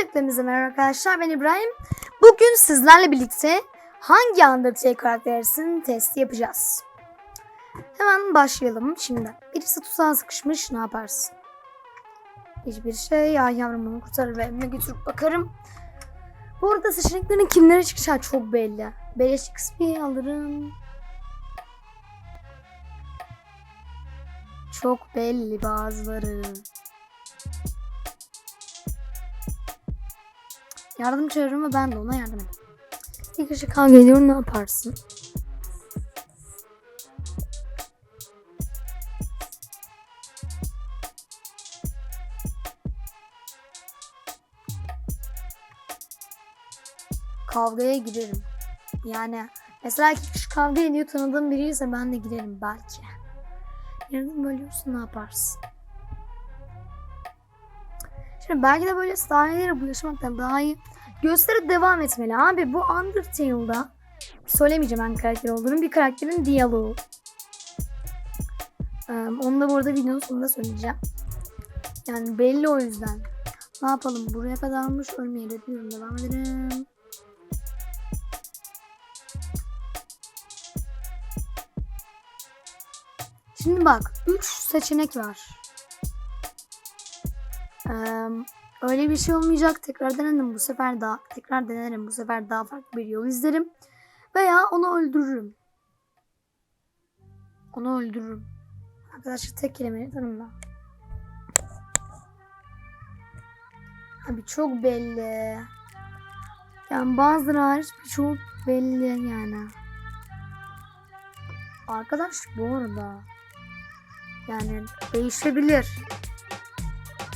Öncelikle merhaba arkadaşlar ben İbrahim. Bugün sizlerle birlikte hangi Undertale karakterisin testi yapacağız. Hemen başlayalım şimdi. Birisi tuzağa sıkışmış ne yaparsın? Hiçbir şey ya yavrum bunu kurtarır ve evime götürüp bakarım. Bu arada seçeneklerin kimlere çıkacağı çok belli. Beleş XP alırım. Çok belli bazıları. Yardım çağırırım ve ben de ona yardım ederim. Bir kişi kavga ediyor ne yaparsın? Kavgaya girerim. Yani mesela iki kişi kavga ediyor tanıdığım biriyse ben de girerim belki. Yardım bölüyorsun ne yaparsın? Şimdi belki de böyle sahnelere bulaşmaktan daha iyi gösteri devam etmeli. Abi bu Undertale'da söylemeyeceğim ben karakter olduğunu. Bir karakterin diyaloğu. Ee, onu da bu arada videonun sonunda söyleyeceğim. Yani belli o yüzden. Ne yapalım? Buraya kadarmış. Ölmeye de. Devam edelim. Şimdi bak. 3 seçenek var. Öyle bir şey olmayacak. Tekrar denerim bu sefer daha tekrar denerim bu sefer daha farklı bir yol izlerim veya onu öldürürüm. Onu öldürürüm. Arkadaşlar tek kelimeyi tanımla. Abi çok belli. Yani bazıları hariç çok belli yani. Arkadaş bu arada yani değişebilir.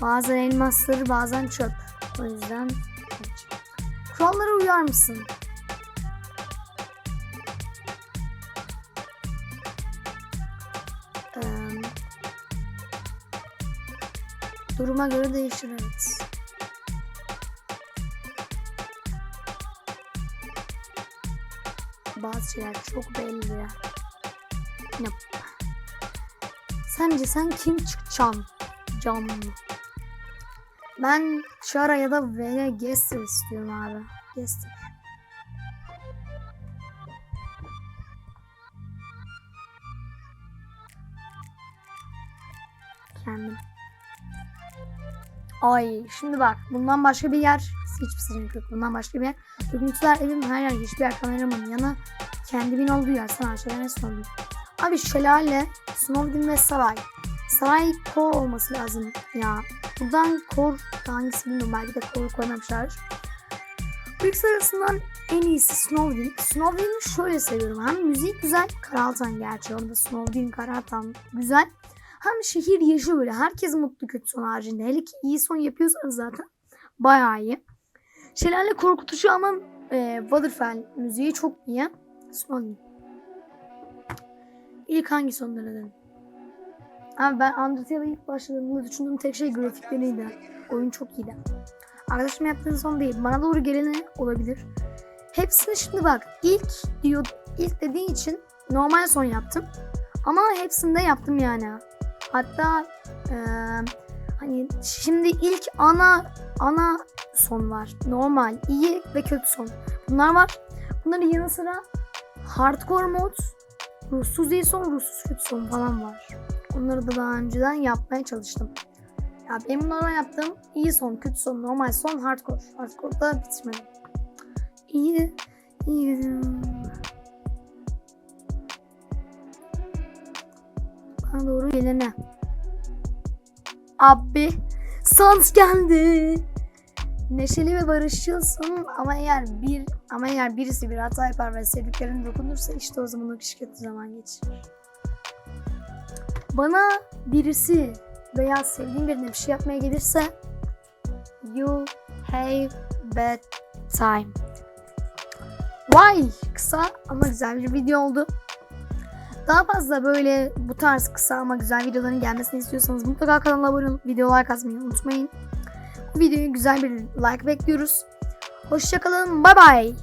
Bazen elmasları bazen çöp. O yüzden kurallara uyar mısın? Duruma göre değişir evet. Bazı şeyler çok belli. Ne? Sence sen kim çıkacaksın? Canlı. Ben Chara ya da Vega Gester istiyorum abi. Gester. Kendim. Ay şimdi bak bundan başka bir yer hiçbir seçenek yok. Bundan başka bir yer. Görüntüler evim her yer hiçbir yer kameramanın yanı kendimin olduğu yer sana şeyler ne sordum. Abi şelale, Snowdin ve saray. Saray kor olması lazım ya. Buradan kor hangisi bilmiyorum belki de kor koymamışlar. İkisi arasından en iyisi Snowdin. Snowdin'i şöyle seviyorum. Hem müzik güzel. Karaltan gerçi orada Snowdin, Karaltan güzel. Hem şehir yaşı böyle. Herkes mutlu kötü son haricinde. Hele ki iyi son yapıyorsanız zaten bayağı iyi. Şelale korkutucu ama e, Waterfall müziği çok iyi. Snowdin. İlk hangi sonları dedim? Abi ben Undertale'a ilk başladığımda düşündüğüm tek şey grafikleriydi. Oyun çok iyiydi. Arkadaşım yaptığın son değil. Bana doğru geleni olabilir. Hepsini şimdi bak. ilk diyor ilk dediği için normal son yaptım. Ama hepsinde yaptım yani. Hatta e, hani şimdi ilk ana ana son var. Normal, iyi ve kötü son. Bunlar var. Bunların yanı sıra hardcore mod, ruhsuz iyi son, ruhsuz kötü son falan var. Onları da daha önceden yapmaya çalıştım. Ya benim bunlardan yaptığım iyi son, kötü son, normal son, hardcore. Hardcore'da bitirmedim. İyi, iyi. Bana doğru gelene. Abi, Sans geldi. Neşeli ve barışçılsın ama eğer bir ama eğer birisi bir hata yapar ve sevdiklerin dokunursa işte o zaman o kişi kötü zaman geçirir. Bana birisi veya sevdiğim birine bir şey yapmaya gelirse you have bad time. Vay kısa ama güzel bir video oldu. Daha fazla böyle bu tarz kısa ama güzel videoların gelmesini istiyorsanız mutlaka kanala abone olup video like atmayı unutmayın. Bu videoyu güzel bir like bekliyoruz. Hoşçakalın. Bye bye.